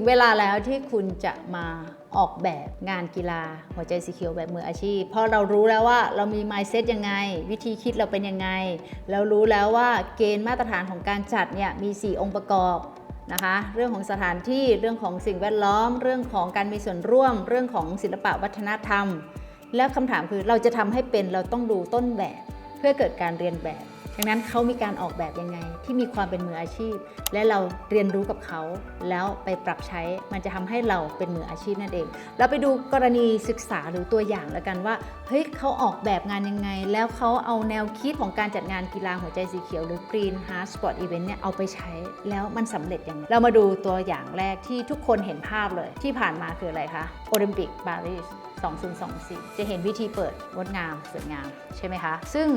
งเวลาแล้วที่คุณจะมาออกแบบงานกีฬา หัวใจสีเขียวแบบมืออาชีพ เพราะเรารู้แล้วว่าเรามี mindset ยังไง วิธีคิดเราเป็นยังไง เรารู้แล้วว่าเกณฑ์มาตรฐานของการจัดเนี่ยมี 4 องค์ประกอบนะคะเรื่องของสถานที่เรื่องของสิ่งแวดล้อม เรื่องของการมีส่วนร่วม เรื่องของศิลปะวัฒนธรรม แล้วคำถามคือเราจะทำให้เป็นเราต้องดูต้นแบบเพื่อเกิดการเรียนแบบ ดังนั้นเขามีการออกแบบยังไง ที่มีความเป็นมืออาชีพ และเราเรียนรู้กับเขาแล้วไปปรับใช้มันจะทำให้เราเป็นมืออาชีพนั่นเอง เราไปดูกรณีศึกษาหรือตัวอย่างแล้วกันว่าเฮ้ยเขาออกแบบงานยังไง แล้วเขาเอาแนวคิดของการจัดงานกีฬาหัวใจสีเขียวหรือ Green Heart Sport Event เนี่ยเอาไปใช้แล้วมันสำเร็จยังไงเรามาดูตัวอย่างแรกที่ทุกคนเห็นภาพเลยที่ผ่านมาคืออะไรคะโอลิมปิกปารีส2024 จะเห็นวิธีเปิดงดงามสวยงามใช่ไหมคะ ซึ่ง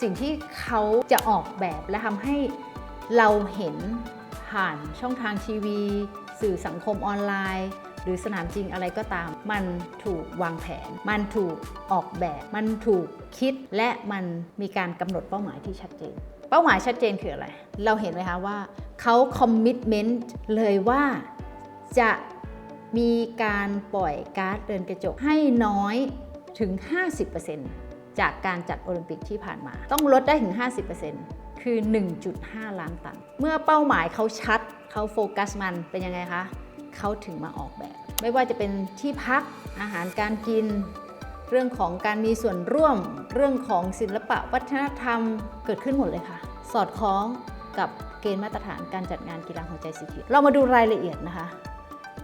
สิ่งที่เขาจะออกแบบและทำให้เราเห็นผ่านช่องทางทีวี สื่อสังคมออนไลน์ หรือสนามจริงอะไรก็ตาม มันถูกวางแผน มันถูกออกแบบ มันถูกคิดและมันมีการกำหนดเป้าหมายที่ชัดเจน เป้าหมายชัดเจนคืออะไร เราเห็นไหมคะว่าเขาคอมมิชเมนต์เลยว่าจะมีการปล่อยก๊าซเรือนกระจกให้น้อยถึง 50% จากการจัดโอลิมปิกที่ผ่านมา ต้องลดได้ถึง 50%คือ 1.5 ล้านตัน เมื่อเป้าหมายเขาชัดเขาโฟกัสมันเป็นยังไงคะเขาถึงมาออกแบบ ไม่ว่าจะเป็นที่พักอาหารการกิน เรื่องของการมีส่วนร่วม เรื่องของศิลปะวัฒนธรรมเกิดขึ้นหมดเลยค่ะ สอดคล้องกับเกณฑ์มาตรฐานการจัดงานกีฬาหัวใจสีเขียวเรามาดูรายละเอียดนะคะ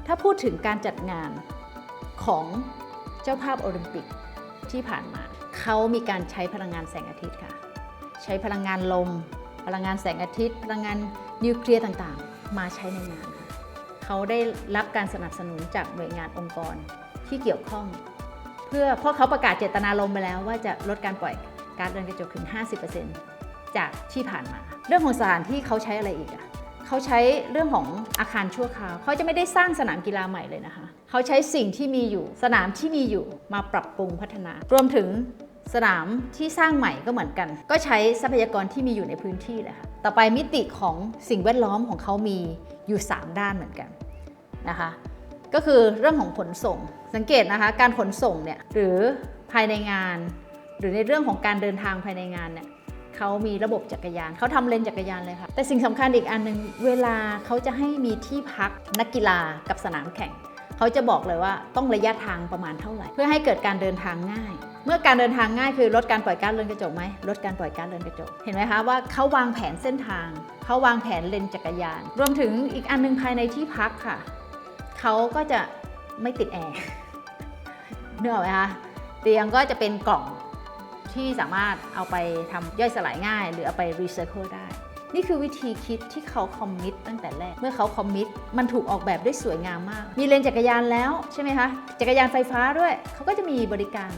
ถ้าพูดถึงการจัดงานของเจ้าภาพโอลิมปิกที่ผ่านมา เขามีการใช้พลังงานแสงอาทิตย์ค่ะ ใช้พลังงานลม พลังงานแสงอาทิตย์ พลังงานนิวเคลียร์ต่างๆ มาใช้ในงานค่ะเขาได้รับการสนับสนุนจากหน่วยงานองค์กรที่เกี่ยวข้อง เพื่อเพราะเขาประกาศเจตนารมณ์ไปแล้วว่าจะลดการปล่อยก๊าซเรือนกระจกถึง 50%จากที่ผ่านมา เรื่องของสถานที่เขาใช้อะไรอีกอะเขาใช้เรื่องของอาคารชั่วคราวเขาจะไม่ได้สร้างสนามกีฬาใหม่เลยนะคะ เขาใช้สิ่งที่มีอยู่สนามที่มีอยู่มาปรับปรุงพัฒนา รวมถึง สนามที่สร้างใหม่ก็เหมือนกัน ก็ใช้ทรัพยากรที่มีอยู่ในพื้นที่เลยค่ะต่อไปมิติของสิ่งแวดล้อมของเขามีอยู่ 3 ด้านเหมือนกันนะคะก็คือเรื่องของขนส่งสังเกตนะคะการขนส่งเนี่ยหรือภายในงาน หรือในเรื่องของการเดินทางภายในงานเนี่ยเขามีระบบจักรยานเขาทำเลนจักรยานเลยค่ะแต่สิ่งสำคัญอีกอันหนึ่งเวลาเขาจะให้มีที่พักนักกีฬากับสนามแข่ง เขาจะบอกเลยว่าต้องระยะทางประมาณเท่าไหร่ เพื่อให้เกิดการเดินทางง่าย เมื่อการเดินทางง่ายคือลดการปล่อยก๊าซเรือนกระจกไหมลดการปล่อยก๊าซเรือนกระจกเห็นไหมคะว่าเขาวางแผนเส้นทางเขาวางแผนเลนจักรยาน รวมถึงอีกอันหนึงภายในที่พักค่ะเขาก็จะไม่ติดแอร์เนื้อไหมคะเตียงก็จะเป็นกล่องที่สามารถเอาไปทำย่อยสลายง่าย หรือเอาไปรีไซเคิลได้ นี่คือวิธีคิดที่เขาคอมมิตตั้งแต่แรก เมื่อเขาคอมมิตมันถูกออกแบบได้สวยงามมาก มีเลนจักรยานแล้วใช่ไหมคะ จักรยานไฟฟ้าด้วย เขาก็จะมีบริการ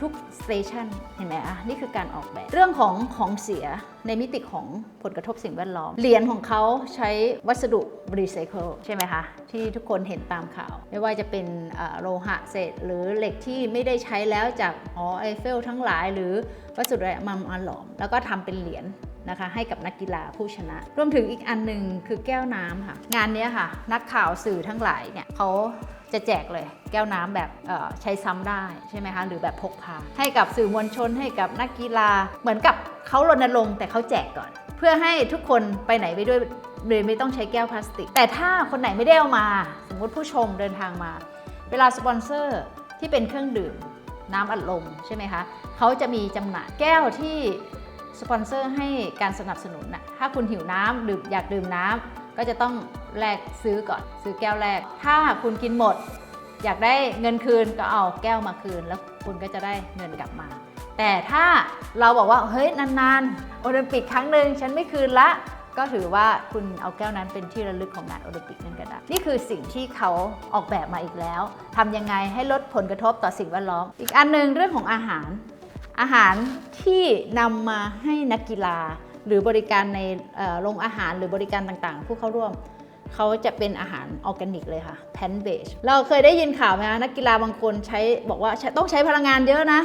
ทุกสเตชันเห็นไหมอะ นี่คือการออกแบบ เรื่องของของเสียในมิติของผลกระทบสิ่งแวดล้อม เหรียญของเขาใช้วัสดุรีไซเคิลใช่ไหมคะ ที่ทุกคนเห็นตามข่าว ไม่ว่าจะเป็นโลหะเศษ หรือเหล็กที่ไม่ได้ใช้แล้วจากหอไอเฟลทั้งหลาย หรือวัสดุอะไรมามาหลอม แล้วก็ทำเป็นเหรียญ นะคะให้กับนักกีฬาผู้ชนะ รวมถึงอีกอันหนึ่งคือแก้วน้ำค่ะ งานนี้ค่ะ นักข่าวสื่อทั้งหลายเนี่ยเขาจะแจกเลยแก้วน้ำแบบใช้ซ้ำได้ใช่ไหมคะหรือแบบพกพาให้กับสื่อมวลชนให้กับนักกีฬา เหมือนกับเขารณรงค์แต่เขาแจกก่อน เพื่อให้ทุกคนไปไหนไปด้วยโดยไม่ต้องใช้แก้วพลาสติก แต่ถ้าคนไหนไม่ได้เอามา สมมติผู้ชมเดินทางมา เวลาสปอนเซอร์ที่เป็นเครื่องดื่มน้ำอัดลมใช่ไหมคะเขาจะมีจำหน่ายแก้วที่ สปอนเซอร์ให้การสนับสนุนนะถ้าคุณหิวน้ำดื่มอยากดื่มน้ำก็จะต้องแลกซื้อก่อนซื้อแก้วแรก ถ้าคุณกินหมด อยากได้เงินคืนก็เอาแก้วมาคืน แล้วคุณก็จะได้เงินกลับมา แต่ถ้าเราบอกว่าเฮ้ยนานๆโอลิมปิกครั้งหนึ่งฉันไม่คืนละก็ถือว่าคุณเอาแก้วนั้นเป็นที่ระลึกของงานโอลิมปิกนั่นก็ได้ นี่คือสิ่งที่เขาออกแบบมาอีกแล้วทำยังไงให้ลดผลกระทบต่อสิ่งแวดล้อม อีกอันหนึ่งเรื่องของอาหาร อาหารที่นำมาให้นักกีฬา หรือบริการในโรงอาหารหรือบริการต่างๆ ผู้เข้าร่วมเขาจะเป็นอาหารออร์แกนิกเลยค่ะแพนเบชเราเคยได้ยินข่าวไหมคะนักกีฬาบางคนใช้บอกว่าต้องใช้พลังงานเยอะนะ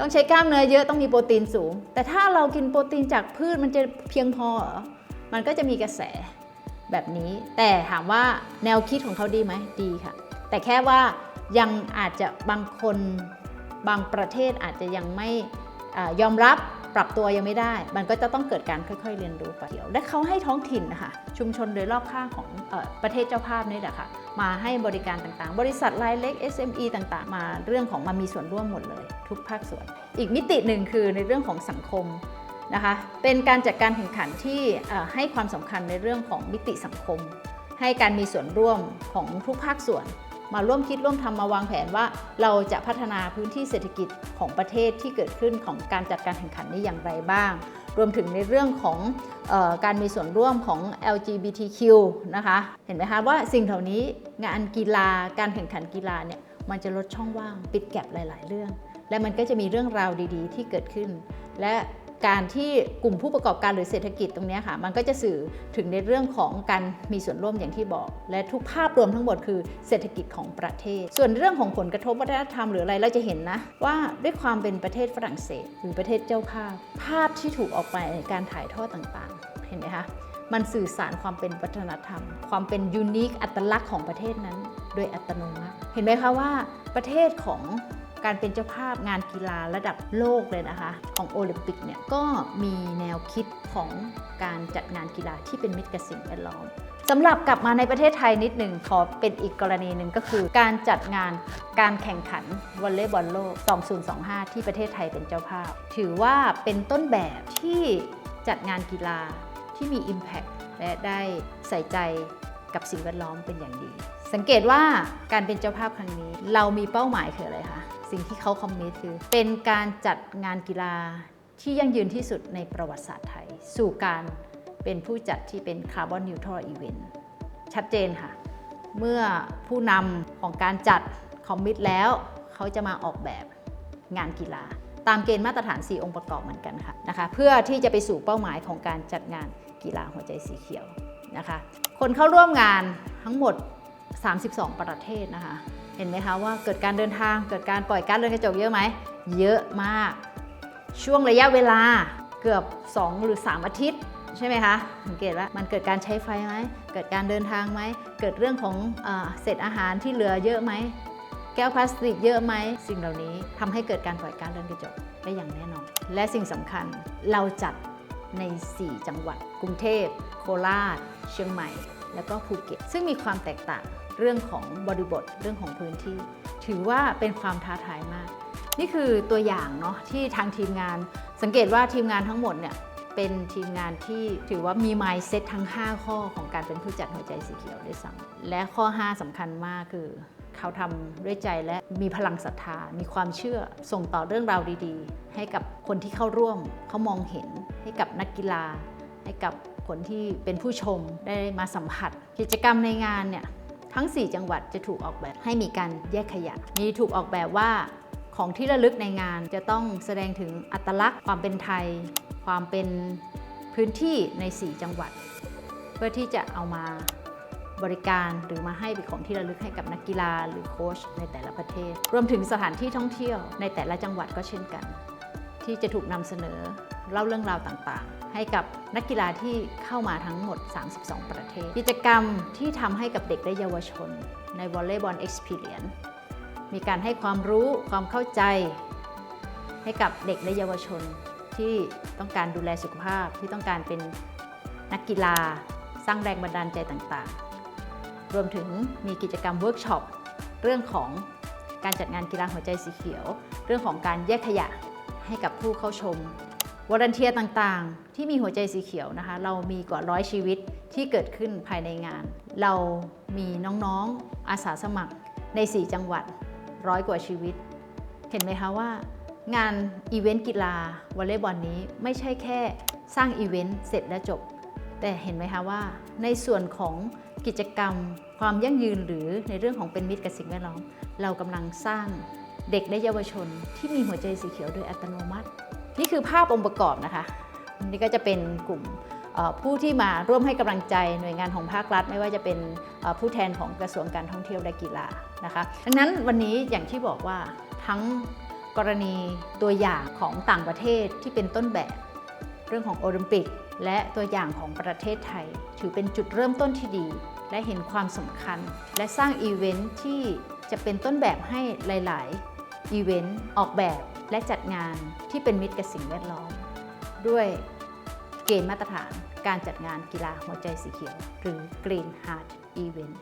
ต้องใช้กล้ามเนื้อเยอะต้องมีโปรตีนสูง แต่ถ้าเรากินโปรตีนจากพืชมันจะเพียงพอเหรอมันก็จะมีกระแสแบบนี้ แต่ถามว่าแนวคิดของเขาดีไหมดีค่ะ แต่แค่ว่ายังอาจจะบางคน บางประเทศอาจจะยังไม่ยอมรับปรับตัวยังไม่ได้ มันก็จะต้องเกิดการค่อยๆ เรียนรู้ไปเดี๋ยวและเขาให้ท้องถิ่นนะคะชุมชนโดยรอบข้างของอประเทศเจ้าภาพนี่แหละค่ะ มาให้บริการต่างๆ บริษัทรายเล็ก SME ต่างๆ มาเรื่องของมามีส่วนร่วมหมดเลย ทุกภาคส่วน อีกมิติหนึ่งคือในเรื่องของสังคมนะคะ เป็นการจัดการแข่งขันที่ให้ความสำคัญในเรื่องของมิติสังคม ให้การมีส่วนร่วมของทุกภาคส่วน มาร่วมคิดร่วมทำมาวางแผนว่า เราจะพัฒนาพื้นที่เศรษฐกิจของประเทศที่เกิดขึ้นของการจัดการแข่งขันนี้อย่างไรบ้าง รวมถึงในเรื่องของออการมีส่วนร่วมของ LGBTQ นะคะเห็นไหมคะว่าสิ่งเหล่านี้งานกีฬาการแข่งขันกีฬาเนี่ยมันจะลดช่องว่างปิดแกลบหลาย ๆ เรื่อง และมันก็จะมีเรื่องราวดีๆ ที่เกิดขึ้น และ การที่กลุ่มผู้ประกอบการหรือเศรษฐกิจตรงนี้ค่ะ มันก็จะสื่อถึงในเรื่องของการมีส่วนร่วมอย่างที่บอก และทุกภาพรวมทั้งหมดคือเศรษฐกิจของประเทศ ส่วนเรื่องของผลกระทบวัฒนธรรมหรืออะไรเราจะเห็นนะ ว่าด้วยความเป็นประเทศฝรั่งเศส หรือประเทศเจ้าภาพ ภาพที่ถูกออกไปในการถ่ายทอดต่างๆ เห็นไหมคะมันสื่อสารความเป็นวัฒนธรรม ความเป็นยูนิคอัตลักษณ์ของประเทศนั้น โดยอัตโนมัติ เห็นไหมคะว่าประเทศของ การเป็นเจ้าภาพงานกีฬาระดับโลกเลยนะคะ ของโอลิมปิกเนี่ยก็มีแนวคิดของการจัดงานกีฬาที่เป็นมิตรกับสิ่งแวดล้อมสำหรับกลับมาในประเทศไทยนิดหนึ่งขอเป็นอีกกรณีหนึ่งก็คือ การจัดงานการแข่งขันวอลเลย์บอลโลก 2025 ที่ประเทศไทยเป็นเจ้าภาพ ถือว่าเป็นต้นแบบที่จัดงานกีฬาที่มี Impact และได้ใส่ใจกับสิ่งแวดล้อมเป็นอย่างดี สังเกตว่าการเป็นเจ้าภาพครั้งนี้ เรามีเป้าหมายคืออะไรคะ สิ่งที่เขาคอมมิตคือ เป็นการจัดงานกีฬาที่ยั่งยืนที่สุดในประวัติศาสตร์ไทย สู่การเป็นผู้จัดที่เป็นคาร์บอนนิวทรัลอีเวนต์ชัดเจนค่ะ เมื่อผู้นำของการจัดคอมมิตแล้ว เขาจะมาออกแบบงานกีฬา ตามเกณฑ์มาตรฐาน 4 องค์ประกอบเหมือนกันค่ะนะคะ เพื่อที่จะไปสู่เป้าหมายของการจัดงานกีฬาหัวใจสีเขียวนะคะ คนเข้าร่วมงานทั้งหมด 32 ประเทศนะคะ เห็นไหมคะว่าเกิดการเดินทางเกิดการปล่อยก๊าซเรือนกระจกเยอะไหม เยอะมาก ช่วงระยะเวลาเกือบ 2 หรือ 3 อาทิตย์ใช่ไหมคะ สังเกตว่ามันเกิดการใช้ไฟไหม เกิดการเดินทางไหม เกิดเรื่องของเอเศษอาหารที่เหลือเยอะไหม แก้วพลาสติกเยอะไหม สิ่งเหล่านี้ทำให้เกิดการปล่อยก๊าซเรือนกระจกได้อย่างแน่นอน และสิ่งสำคัญเราจัดใน 4 จังหวัด กรุงเทพ โคราช เชียงใหม่ แล้วก็ภูเก็ต ซึ่งมีความแตกต่าง เรื่องของบริบทเรื่องของพื้นที่ ถือว่าเป็นความท้าทายมาก นี่คือตัวอย่างเนาะที่ทางทีมงานสังเกตว่าทีมงานทั้งหมดเนี่ยเป็นทีมงานที่ถือว่ามี mindset ทั้ง 5 ข้อของการเป็นผู้จัดหัวใจสีเขียวด้วยซ้ำและข้อ 5สำคัญมากคือ เขาทำด้วยใจและมีพลังศรัทธา มีความเชื่อส่งต่อเรื่องราวดีๆ ให้กับคนที่เข้าร่วม เขามองเห็นให้กับนักกีฬา ให้กับคนที่เป็นผู้ชมได้มาสัมผัส กิจกรรมในงานเนี่ย ทั้ง 4 จังหวัดจะถูกออกแบบให้มีการแยกขยะ มีถูกออกแบบว่าของที่ระลึกในงานจะต้องแสดงถึงอัตลักษณ์ ความเป็นไทย ความเป็นพื้นที่ใน 4 จังหวัด เพื่อที่จะเอามาบริการหรือมาให้เป็นของที่ระลึกให้กับนักกีฬาหรือโค้ชในแต่ละประเทศ รวมถึงสถานที่ท่องเที่ยวในแต่ละจังหวัดก็เช่นกัน ที่จะถูกนำเสนอเล่าเรื่องราวต่างๆ ให้กับนักกีฬาที่เข้ามาทั้งหมด 32 ประเทศ กิจกรรมที่ทำให้กับเด็กและเยาวชนใน Volleyball Experience มีการให้ความรู้ความเข้าใจ ให้กับเด็กและเยาวชนที่ต้องการดูแลสุขภาพที่ต้องการเป็นนักกีฬา สร้างแรงบันดาลใจต่างๆ รวมถึงมีกิจกรรมเวิร์กช็อปเรื่องของการจัดงานกีฬาหัวใจสีเขียว เรื่องของการแยกขยะให้กับผู้เข้าชม วอร์เนเทียต่างๆ ที่มีหัวใจสีเขียวนะคะ เรามีกว่าร้อยชีวิตที่เกิดขึ้นภายในงาน เรามีน้องๆอาสาสมัครใน 4 จังหวัดร้อยกว่าชีวิต เห็นไหมคะว่างานอีเวนต์กีฬาวอลเลย์บอลนี้ไม่ใช่แค่สร้างอีเวนต์เสร็จแล้วจบ แต่เห็นไหมคะว่า ในส่วนของกิจกรรม ความยั่งยืนหรือในเรื่องของเป็นมิตรกับสิ่งแวดล้อม เรากำลังสร้างเด็กและเยาวชนที่มีหัวใจสีเขียวโดยอัตโนมัติ นี่คือภาพองค์ประกอบนะคะนี่ก็จะเป็นกลุ่มผู้ที่มาร่วมให้กำลังใจหน่วยงานของภาครัฐ ไม่ว่าจะเป็นผู้แทนของกระทรวงการท่องเที่ยวและกีฬานะคะดังนั้นวันนี้อย่างที่บอกว่าทั้งกรณีตัวอย่างของต่างประเทศที่เป็นต้นแบบ เรื่องของโอลิมปิก และตัวอย่างของประเทศไทย ถือเป็นจุดเริ่มต้นที่ดี และเห็นความสำคัญ และสร้างอีเวนท์ที่จะเป็นต้นแบบให้หลาย ๆ อีเวนต์ออกแบบและจัดงานที่เป็นมิตรกับสิ่งแวดล้อม ด้วยเกณฑ์มาตรฐานการจัดงานกีฬาหัวใจสีเขียว หรือ Green Heart Event